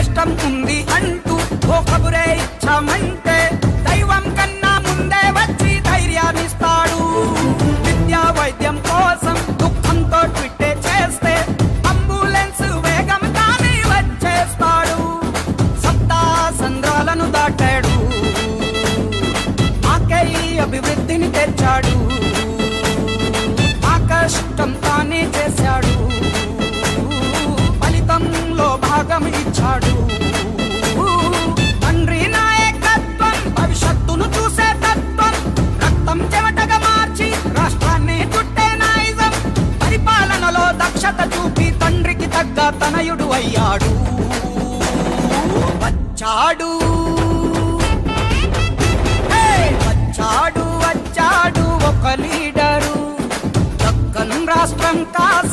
కష్టం ఉంది అంటూ ఓ కబురే ఇచ్చామంటే దైవం కన్నా ముందే వచ్చి ధైర్యాన్నిస్తాడు. విద్యా వైద్యం కోసం దుఃఖంతో ట్విట్టే చేస్తే అంబులెన్స్ వేగం కానీ వచ్చేస్తాడు. సప్తా సంద్రాలను దాటాడు. మాకై అభివృద్ధిని తెచ్చాడు. అక్షత చూపి తండ్రికి తగ్గ తనయుడు అయ్యాడు. వచ్చాడు. వచ్చాడు వచ్చాడు ఒక లీడరు. దక్కన్ రాష్ట్రం కాదు